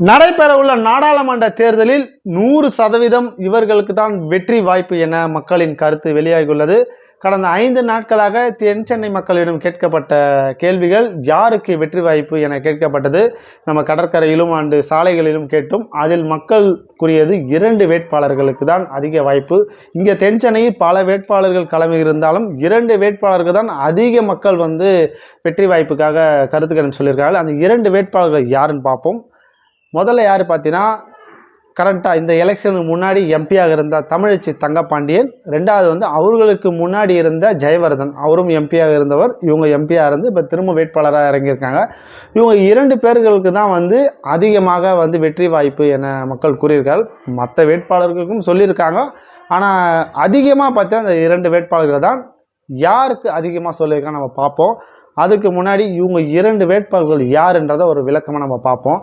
நடைபெறவுள்ள நாடாளுமன்ற தேர்தலில் நூறு சதவீதம் இவர்களுக்கு தான் வெற்றி வாய்ப்பு என மக்களின் கருத்து வெளியாகியுள்ளது. கடந்த ஐந்து நாட்களாக தென் சென்னை மக்களிடம் கேட்கப்பட்ட கேள்விகள் யாருக்கு வெற்றி வாய்ப்பு என கேட்கப்பட்டது? நம்ம கடற்கரையிலும் அண்டு சாலைகளிலும் கேட்டும். அதில் மக்கள் கூறியது இரண்டு வேட்பாளர்களுக்கு தான் அதிக வாய்ப்பு. இங்கே தென் சென்னையில் பல வேட்பாளர்கள் கிளம்பி இருந்தாலும் இரண்டு வேட்பாளருக்கு தான் அதிக மக்கள் வந்து வெற்றி வாய்ப்புக்காக கருத்துக்கடன் சொல்லியிருக்காங்க. அந்த இரண்டு வேட்பாளர்கள் யாருன்னு பார்ப்போம். முதல்ல யார் பார்த்தீங்கன்னா கரெக்டாக இந்த எலெக்ஷனுக்கு முன்னாடி எம்பியாக இருந்த தமிழச்சி தங்கப்பாண்டியன் ரெண்டாவது வந்து அவர்களுக்கு முன்னாடி இருந்த ஜெயவர்தன். அவரும் எம்பியாக இருந்தவர். இவங்க எம்பியாக இருந்து இப்போ திரும்ப வேட்பாளராக இறங்கியிருக்காங்க. இவங்க இரண்டு பேர்களுக்கு தான் வந்து அதிகமாக வந்து வெற்றி வாய்ப்பு என மக்கள் கூறியிருக்கார்கள் மற்ற வேட்பாளர்களுக்கும் சொல்லியிருக்காங்க. ஆனால் அதிகமாக பார்த்தீங்கன்னா இந்த இரண்டு வேட்பாளர்கள் தான் யாருக்கு அதிகமாக சொல்லியிருக்காங்க நம்ம பார்ப்போம். அதுக்கு முன்னாடி இவங்க இரண்டு வேட்பாளர்கள் யாருன்றதை ஒரு விளக்கமாக நம்ம பார்ப்போம்.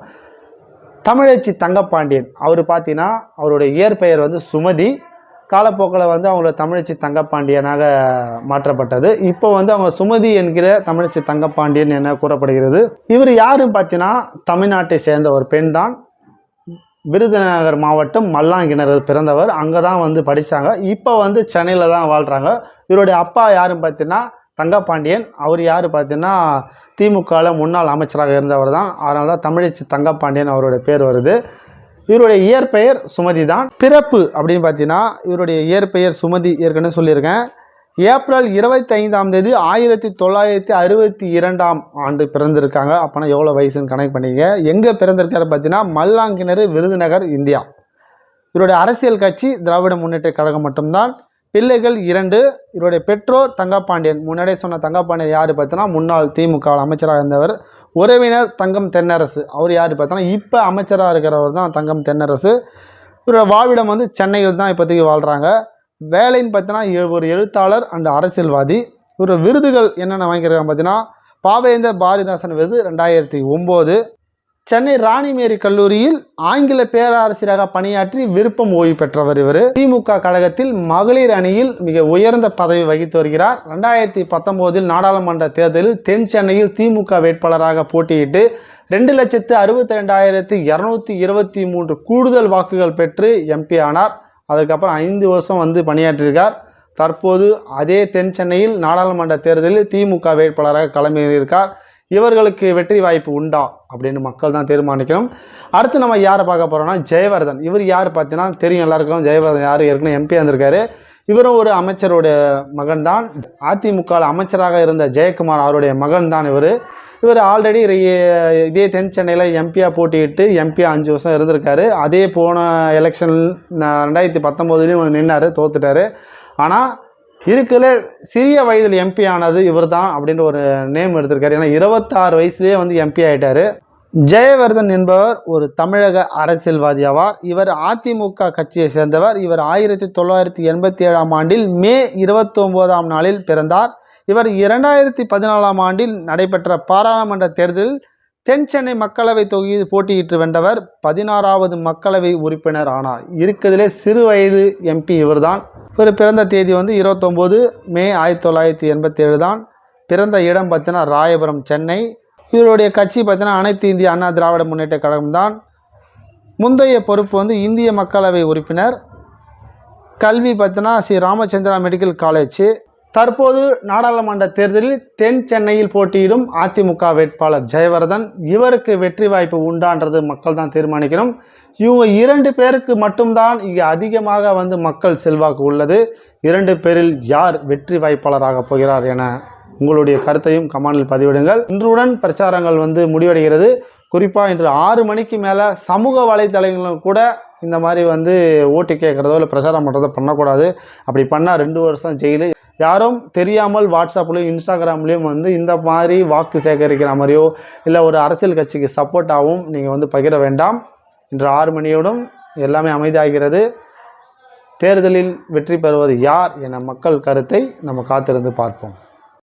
தமிழச்சி தங்கப்பாண்டியன். அவர் பார்த்தீங்கன்னா அவருடைய இயற்பெயர் வந்து சுமதி. காலப்போக்கில் வந்து அவங்களோட தமிழச்சி தங்கப்பாண்டியனாக மாற்றப்பட்டது. இப்போ வந்து அவங்க சுமதி என்கிற தமிழச்சி தங்கப்பாண்டியன் என கூறப்படுகிறது. இவர் யாருன்னு பார்த்தீங்கன்னா தமிழ்நாட்டை சேர்ந்த ஒரு பெண் தான் விருதுநகர் மாவட்டம் மல்லாங்கிணறு பிறந்தவர். அங்கே தான் வந்து படித்தாங்க இப்போ வந்து சென்னையில் தான் வாழ்கிறாங்க இவருடைய அப்பா யாருன்னு பார்த்தீங்கன்னா தங்கப்பாண்டியன். அவர் யார் பார்த்தீங்கன்னா திமுகவில் முன்னாள் அமைச்சராக இருந்தவர் தான். அதனால தான் தமிழச்சி தங்கப்பாண்டியன் அவருடைய பேர் வருது. இவருடைய இயற்பெயர் சுமதி தான் பிறப்பு அப்படின்னு பார்த்தீங்கன்னா இவருடைய இயற்பெயர் சுமதி ஏற்கனவே சொல்லியிருக்கேன். ஏப்ரல் இருபத்தி ஐந்தாம் தேதி ஆயிரத்தி தொள்ளாயிரத்தி அறுபத்தி இரண்டாம் ஆண்டு பிறந்திருக்காங்க. அப்போனா எவ்வளோ வயசுன்னு கனெக்ட் பண்ணிக்க எங்கே பிறந்திருக்காரு பார்த்தீங்கன்னா மல்லாங்கிணறு விருதுநகர் இந்தியா. இவருடைய அரசியல் கட்சி திராவிட முன்னேற்ற கழகம் மட்டும்தான். பிள்ளைகள் இரண்டு இவருடைய பெற்றோர் தங்கப்பாண்டியன். முன்னாடியே சொன்ன தங்கப்பாண்டியன் யார் பார்த்தோன்னா முன்னாள் திமுக அமைச்சராக இருந்தவர் உறவினர் தங்கம் தென்னரசு. அவர் யார் பார்த்தோன்னா இப்போ அமைச்சராக இருக்கிறவர் தான் தங்கம் தென்னரசு. இவரோட வாழ்விடம் வந்து சென்னையில் தான் இப்போதைக்கு வாழ்கிறாங்க வேலைன்னு பார்த்தீங்கன்னா ஒரு எழுத்தாளர் அண்ட் அரசியல்வாதி. இவர் விருதுகள் என்னென்ன வாங்கியிருக்காங்க பார்த்தீங்கன்னா பாவேந்தர் பாரதிதாசன் விருது ரெண்டாயிரத்தி ஒம்பது. சென்னை ராணிமேரி கல்லூரியில் ஆங்கில பேராசிரியராக பணியாற்றி விருப்பம் ஓய்வு பெற்றவர் இவர். திமுக கழகத்தில் மகளிர் அணியில் மிக உயர்ந்த பதவி வகித்து வருகிறார். ரெண்டாயிரத்தி பத்தொன்பதில் நாடாளுமன்ற தேர்தலில் தென் சென்னையில் திமுக வேட்பாளராக போட்டியிட்டு ரெண்டு லட்சத்து அறுபத்தி ரெண்டாயிரத்தி இரநூத்தி இருபத்தி மூன்று கூடுதல் வாக்குகள் பெற்று எம்பி ஆனார். அதுக்கப்புறம் ஐந்து வருஷம் வந்து பணியாற்றியிருக்கார். தற்போது அதே தென் சென்னையில் நாடாளுமன்ற தேர்தலில் திமுக வேட்பாளராக களமிறங்கியிருக்கார். இவர்களுக்கு வெற்றி வாய்ப்பு உண்டா அப்படின்னு மக்கள் தான் தீர்மானிக்கணும். அடுத்து நம்ம யாரை பார்க்க போகிறோம்னா ஜெயவர்தன். இவர் யார் பார்த்தீங்கன்னா தெரியும் எல்லாருக்கும். ஜெயவர்தன் யார்? ஏற்கனவே எம்பி வந்திருக்காரு. இவரும் ஒரு அமைச்சருடைய மகன் தான் அதிமுக அமைச்சராக இருந்த ஜெயக்குமார் அவருடைய மகன் தான் இவர் இவர் ஆல்ரெடி இதே தென் சென்னையில் எம்பியாக போட்டியிட்டு எம்பியாக அஞ்சு வருஷம் இருந்திருக்காரு. அதே போன எலெக்ஷன் ரெண்டாயிரத்தி பத்தொம்போதுலேயும் நின்னார் தோத்துட்டாரு. ஆனால் இருக்கிற சிறிய வயதில் எம்பி ஆனது இவர் தான் அப்படின்ற ஒரு நேம் எடுத்திருக்காரு. ஏன்னா இருபத்தாறு வயசுலேயே வந்து எம்பி ஆகிட்டார் ஜெயவர்தன் என்பவர் ஒரு தமிழக அரசியல்வாதி ஆவார் இவர் அதிமுக கட்சியை சேர்ந்தவர். இவர் ஆயிரத்தி தொள்ளாயிரத்தி எண்பத்தி ஏழாம் ஆண்டில் மே இருபத்தொம்போதாம் நாளில் பிறந்தார். இவர் இரண்டாயிரத்தி பதினாலாம் ஆண்டில் நடைபெற்ற பாராளுமன்ற தேர்தலில் தென் சென்னை மக்களவை தொகுதியில் போட்டியிட்டு வென்றவர் பதினாறாவது மக்களவை உறுப்பினர் ஆனார். இருக்கிறதுலே சிறு வயது எம்பி இவர்தான். இவர் பிறந்த தேதி வந்து இருபத்தொம்போது மே ஆயிரத்தி தொள்ளாயிரத்தி எண்பத்தி ஏழு தான். பிறந்த இடம் பார்த்தீங்கன்னா ராயபுரம் சென்னை. இவருடைய கட்சி பார்த்தீங்கன்னா அனைத்து இந்திய அண்ணா திராவிட முன்னேற்ற கழகம் தான். முந்தைய பொறுப்பு வந்து இந்திய மக்களவை உறுப்பினர். கல்வி பார்த்தீங்கன்னா ஸ்ரீ ராமச்சந்திரா மெடிக்கல் காலேஜ். தற்போது நாடாளுமன்ற தேர்தலில் தென் சென்னையில் போட்டியிடும் அதிமுக வேட்பாளர் ஜெயவர்தன். இவருக்கு வெற்றி வாய்ப்பு உண்டான்றது மக்கள் தான் தீர்மானிக்கணும். இவங்க இரண்டு பேருக்கு மட்டும்தான் இங்கே அதிகமாக வந்து மக்கள் செல்வாக்கு உள்ளது. இரண்டு பேரில் யார் வெற்றி வாய்ப்பாளராக போகிறார் என உங்களுடைய கருத்தையும் கமானில் பதிவிடுங்கள். இன்றுடன் பிரச்சாரங்கள் வந்து முடிவடைகிறது. குறிப்பாக இன்று ஆறு மணிக்கு மேலே சமூக வலைத்தளங்களும் கூட இந்த மாதிரி வந்து ஓட்டு கேட்குறதோ இல்லை பிரச்சாரம் பண்ணுறதோ பண்ணக்கூடாது. அப்படி பண்ணால் ரெண்டு வருஷம் ஜெயிலு. யாரும் தெரியாமல் வாட்ஸ்அப்லேயும் இன்ஸ்டாகிராம்லேயும் வந்து இந்த மாதிரி வாக்கு சேகரிக்கிற மாதிரியோ இல்லை ஒரு அரசியல் கட்சிக்கு சப்போர்ட்டாகவும் நீங்கள் வந்து பகிர வேண்டாம். இன்று ஆறு மணியோடும் எல்லாமே அமைதியாகிறது. தேர்தலில் வெற்றி பெறுவது யார் என மக்கள் கருத்தை நம்ம காத்திருந்து பார்ப்போம்.